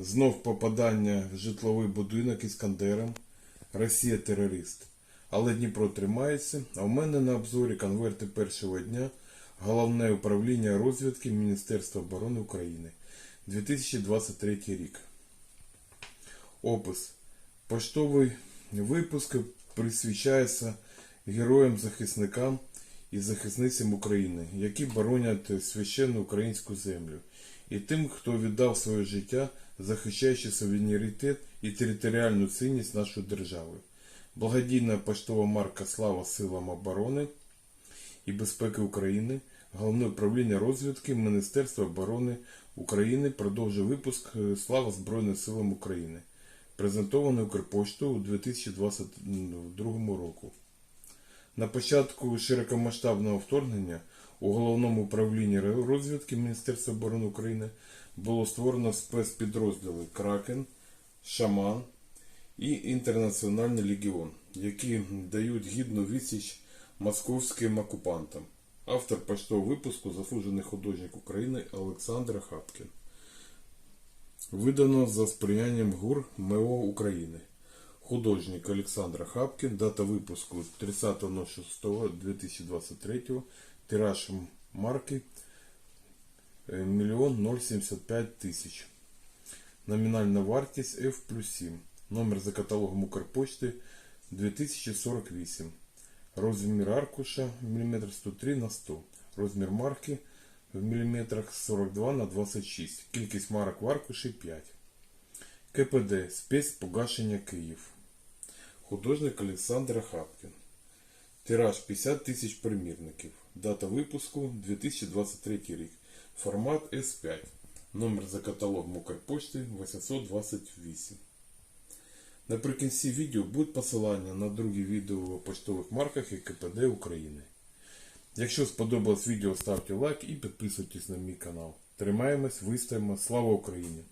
Знов попадання в житловий будинок Іскандером. Росія терорист. Але Дніпро тримається. А в мене на обзорі конверти першого дня Головне управління розвідки Міністерства оборони України 2023 рік. Опис. Поштовий випуск присвячається героям-захисникам і захисницям України, які боронять священну українську землю, і тим, хто віддав своє життя, захищаючи суверенітет і територіальну цінність нашої держави. Благодійна поштова марка Слава силам оборони і безпеки України, Головне управління розвідки Міністерства оборони України продовжує випуск е, Слава Збройним силам України, презентований Укрпоштою у 2022 року. На початку широкомасштабного вторгнення у головному управлінні розвідки Міністерства оборони України було створено спецпідрозділи Кракен, Шаман і Інтернаціональний легіон, які дають гідну відсіч московським окупантам. Автор поштового випуску заслужений художник України Олександр Хапкін. Видано за сприянням ГУР МО України. Художник Олександр Хапкін, дата випуску 30.06.2023, тираж марки 1 075 тисяч. Номінальна вартість F плюс 7. Номер за каталогом Укрпочти 2048. Розмір аркуша мм 103 на 100. Розмір марки в мм 42 на 26. Кількість марок в аркуші 5. КПД. Спецпогашення Київ. Художник Олександр Хапкін. Тираж 50 тисяч примірників. Дата випуску 2023 рік. Формат S5. Номер за каталогом Укрпочти 828. Наприкінці відео буде посилання на другі відео о поштових марках і КПД України. Якщо сподобалось відео, ставте лайк і підписуйтесь на мій канал. Тримаємось, вистоїмо. Слава Україні!